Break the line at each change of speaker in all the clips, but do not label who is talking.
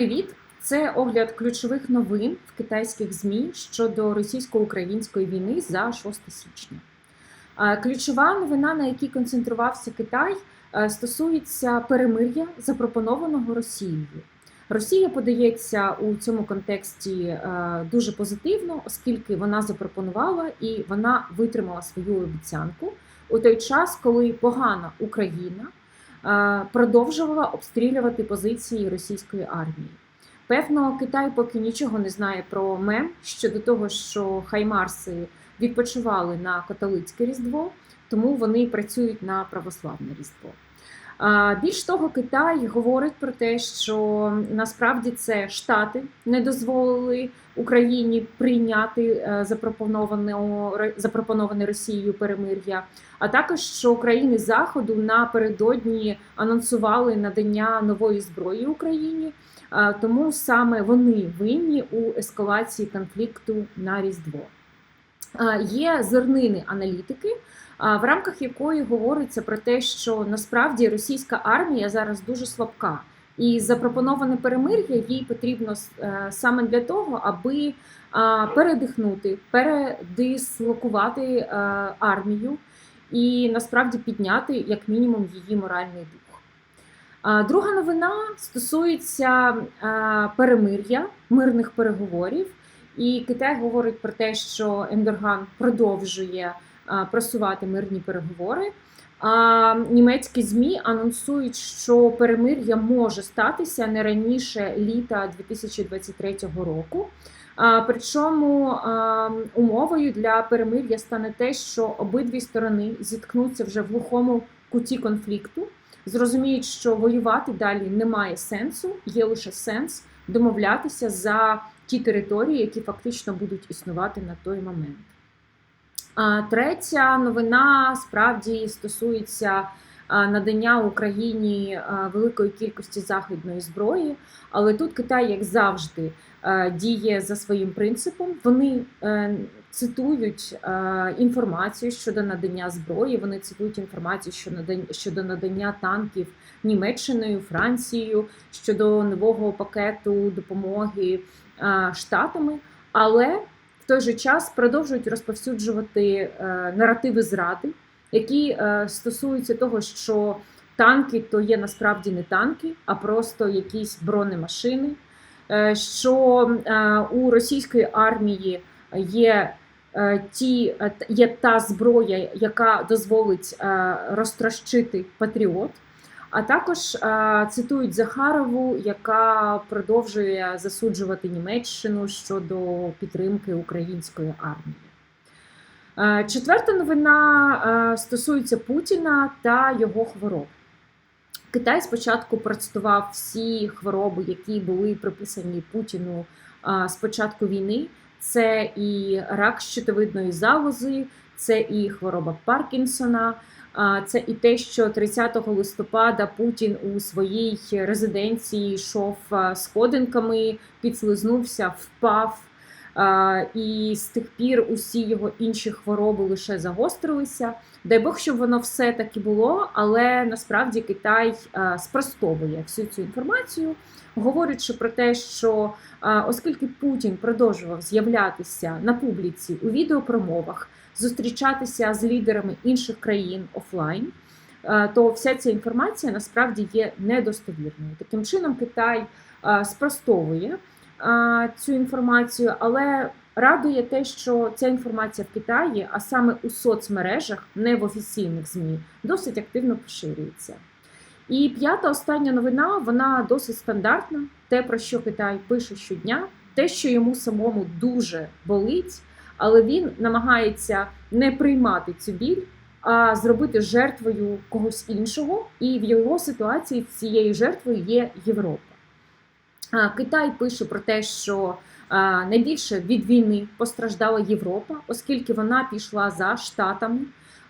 Привіт! Це огляд ключових новин в китайських ЗМІ щодо російсько-української війни за 6 січня. Ключова новина, на якій концентрувався Китай, стосується перемир'я, запропонованого Росією. Росія подається у цьому контексті дуже позитивно, оскільки вона запропонувала і вона витримала свою обіцянку у той час, коли погана Україна продовжувала обстрілювати позиції російської армії. Певно, Китай поки нічого не знає про мем щодо того, що хаймарси відпочивали на католицьке різдво, тому вони працюють на православне різдво. Більш того, Китай говорить про те, що насправді це Штати не дозволили Україні прийняти е, запропоноване, запропоноване Росією перемир'я, а також що країни Заходу напередодні анонсували надання нової зброї Україні. Тому саме вони винні у ескалації конфлікту на Різдво. Є зернини аналітики, в рамках якої говориться про те, що насправді російська армія зараз дуже слабка, і запропоноване перемир'я їй потрібно е, саме для того, аби передихнути, передислокувати е, армію і насправді підняти як мінімум її моральний дух. Друга новина стосується перемир'я, мирних переговорів. І Китай говорить про те, що Ендерган продовжує просувати мирні переговори. А німецькі змі анонсують, що перемир'я може статися не раніше літа 2023 року. Причому умовою для перемир'я стане те, що обидві сторони зіткнуться вже в глухому куті конфлікту, зрозуміють, що воювати далі немає сенсу, є лише сенс домовлятися за ті території, які фактично будуть існувати на той момент. А третя новина справді стосується надання Україні великої кількості західної зброї, але тут Китай, як завжди, діє за своїм принципом. Вони е, цитують інформацію щодо надання зброї. Вони цитують інформацію щодо надання танків Німеччиною, Францією щодо нового пакету допомоги штатами, але в той же час продовжують розповсюджувати е, наративи зради, які е, стосуються того, що танки то є насправді не танки, а просто якісь бронемашини. Е, що у російської армії є ті, є та зброя, яка дозволить розтрощити патріот. А також цитують Захарову, яка продовжує засуджувати Німеччину щодо підтримки української армії. А, четверта новина стосується Путіна та його хвороб. Китай спочатку процитував всі хвороби, які були приписані Путіну а, з початку війни. Це і рак щитовидної залози, це і хвороба Паркінсона. Це і те, що 30 листопада Путін у своїй резиденції йшов сходинками, підслизнувся, впав. І з тих пір усі його інші хвороби лише загострилися. Дай Бог, щоб воно все таки було, але насправді Китай спростовує всю цю інформацію, говорячи про те, що оскільки Путін продовжував з'являтися на публіці у відеопромовах зустрічатися з лідерами інших країн офлайн, то вся ця інформація насправді є недостовірною. Таким чином, Китай спростовує цю інформацію, але радує те, що ця інформація в Китаї, а саме у соцмережах, не в офіційних ЗМІ, досить активно поширюється. І п'ята остання новина вона досить стандартна. Те, про що Китай пише щодня, те, що йому самому дуже болить але він намагається не приймати цю біль, а зробити жертвою когось іншого. І в його ситуації цією жертвою є Європа. Китай пише про те, що найбільше від війни постраждала Європа, оскільки вона пішла за штатами,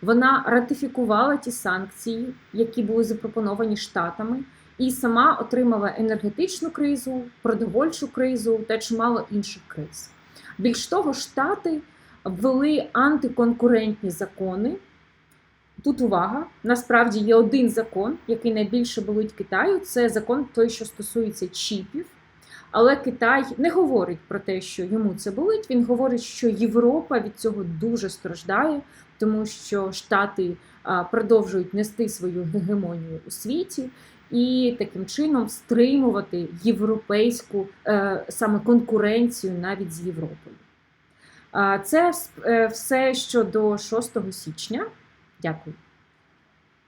вона ратифікувала ті санкції, які були запропоновані штатами, і сама отримала енергетичну кризу, продовольчу кризу та чимало інших криз. Більш того, Штати ввели антиконкурентні закони. Тут увага, насправді є один закон, який найбільше болить Китаю. Це закон той, що стосується чіпів. Але Китай не говорить про те, що йому це болить. Він говорить, що Європа від цього дуже страждає, тому що Штати продовжують нести свою гегемонію у світі і таким чином стримувати європейську е, саме конкуренцію навіть з Європою. Це е, все щодо 6 січня. Дякую.